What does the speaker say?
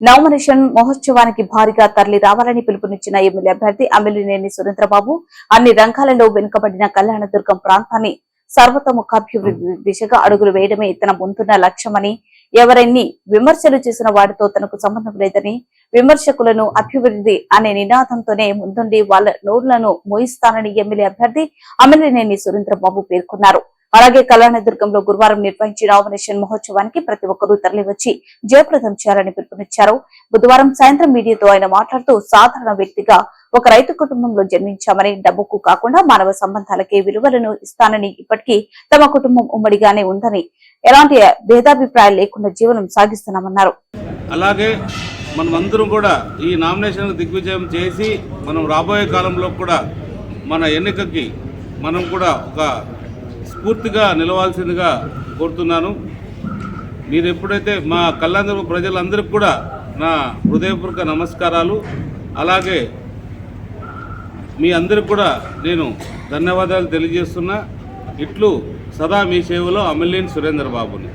నవమనిషన్ మహోత్సవానికి భారీగా తరలి రావాలని పిలుపునిచ్చిన ఎమ్మెల్యే అభ్యర్థి అమిలినేని సురేంద్రబాబు అన్ని రంగాలలో వెనుకబడిన కళ్యాణదుర్గం ప్రాంతాన్ని సర్వతముఖాభివృద్ధి దిశగా అడుగులు వేయడమే తన ముందున్న లక్ష్యమని ఎవరెన్ని విమర్శలు చేసిన వాడితో తనకు సంబంధం లేదని విమర్శకులను అభివృద్ధి అనే నినాదంతోనే ముందుండి వాళ్ళ నోళ్ళను మోయిస్తానని ఎమ్మెల్యే అభ్యర్థి అమిలినేని సురేంద్రబాబు పేర్కొన్నారు. అలాగే కళ్యాణదుర్గంలో గురువారం నిర్వహించిన నామినేషన్ మహోత్సవానికి ప్రతి ఒక్కరూ తరలివచ్చి జయప్రదం చేయాలని పిలుపునిచ్చారు. బుధవారం సాయంత్రం మీడియాతో ఆయన మాట్లాడుతూ సాధారణ వ్యక్తిగా ఒక రైతు కుటుంబంలో జన్మించామని డబ్బుకు కాకుండా మానవ సంబంధాలకే విలువలను ఇస్తానని ఇప్పటికీ తమ కుటుంబం ఉమ్మడిగానే ఉందని ఎలాంటి భేదాభిప్రాయాలు లేకుండా జీవనం సాగిస్తున్నామన్నారు. అలాగే మనమందరం కూడా ఈ నామినేషన్ దిగ్విజయం చేసి మనం రాబోయే కాలంలో కూడా మన ఎన్నికకి మనం కూడా ఒక స్ఫూర్తిగా నిలవాల్సిందిగా కోరుతున్నాను. మీరు ఎప్పుడైతే మా కళ్యాణ ప్రజలందరికీ కూడా నా హృదయపూర్వక నమస్కారాలు. అలాగే మీ అందరికి కూడా నేను ధన్యవాదాలు తెలియజేస్తున్నా. ఇట్లు సదా మీ సేవలో అమిలియన్ సురేందర్ బాబుని